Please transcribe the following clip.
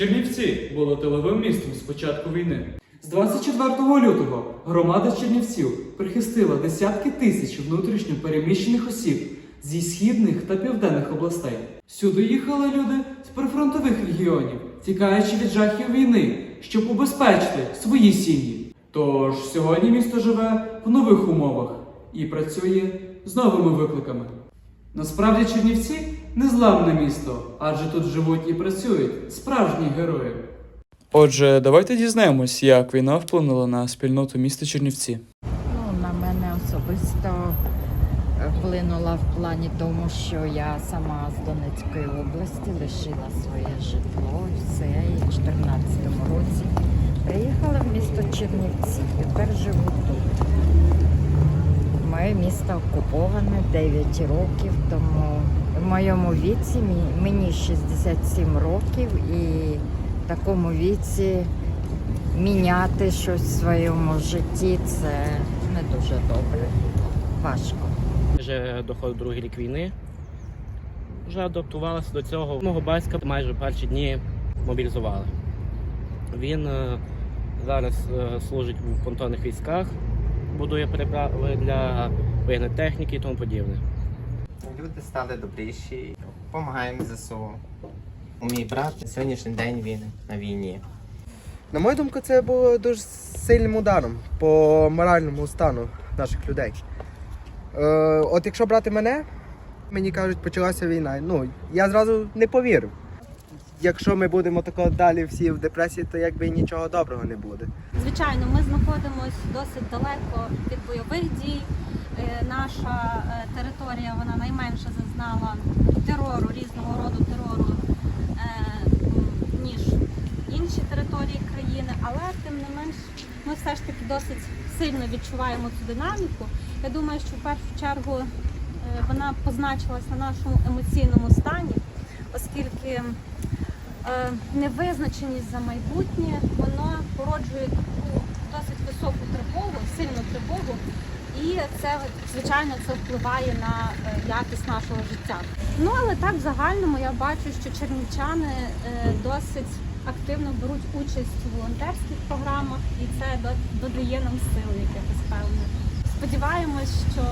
Чернівці було тиловим містом з початку війни. З 24 лютого громада Чернівців прихистила десятки тисяч внутрішньо переміщених осіб зі східних та південних областей. Сюди їхали люди з прифронтових регіонів, тікаючи від жахів війни, щоб убезпечити свої сім'ї. Тож сьогодні місто живе в нових умовах і працює з новими викликами. Насправді Чернівці незламне місто, адже тут живуть і працюють справжні герої. Отже, давайте дізнаємось, як війна вплинула на спільноту міста Чернівці. Ну, на мене особисто вплинула в плані тому, що я сама з Донецької області лишила своє житло і все. І в 2014 році приїхала в місто Чернівці. Тепер живу тут. Моє місто окуповане 9 років, тому моєму віці мені 67 років і в такому віці міняти щось в своєму житті це не дуже добре. Важко. Вже доходив другий рік війни. Вже адаптувалася до цього. Мого батька майже перші дні мобілізували. Він е, зараз е, служить в понтонних військах, будує переправи для воєнної техніки і тому подібне. Люди стали добріші, допомагаємо ЗСУ. У мій брат на сьогоднішній день він на війні. На мою думку, це було дуже сильним ударом по моральному стану наших людей. Е, от якщо брати мене, мені кажуть, почалася війна. Ну, я зразу не повірив. Якщо ми будемо тако далі всі в депресії, то якби нічого доброго не буде. Звичайно, ми знаходимося досить далеко від бойових дій. Наша е, територія вона найменше зазнала терору, різного роду терору, е, ніж інші території країни, але тим не менш ми все ж таки досить сильно відчуваємо цю динаміку. Я думаю, що в першу чергу е, вона позначилась на нашому емоційному стані, оскільки невизначеність за майбутнє, воно породжує і це звичайно це впливає на е, якість нашого життя. Ну але так в загальному я бачу, що чернівчани е, досить активно беруть участь у волонтерських програмах, і це додає нам сил якихось певних. Сподіваємось, що